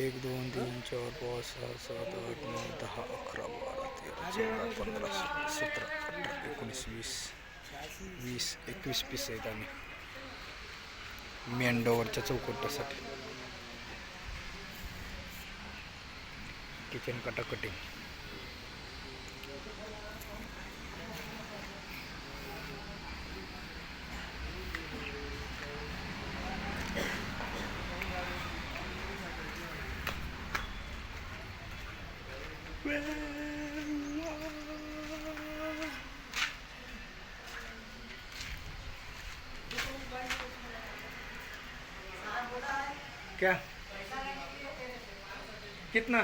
एक दोन तीन चार पाच सहा सात आठ नऊ दहा अकरा बारा तेरा चौदा पंधरा सतरा अठरा एकोणीस वीस वीस एकवीस पीस आहेत आम्ही. मेंडोवरच्या चौकटासाठी किचन कटा कटिंग क्या कितना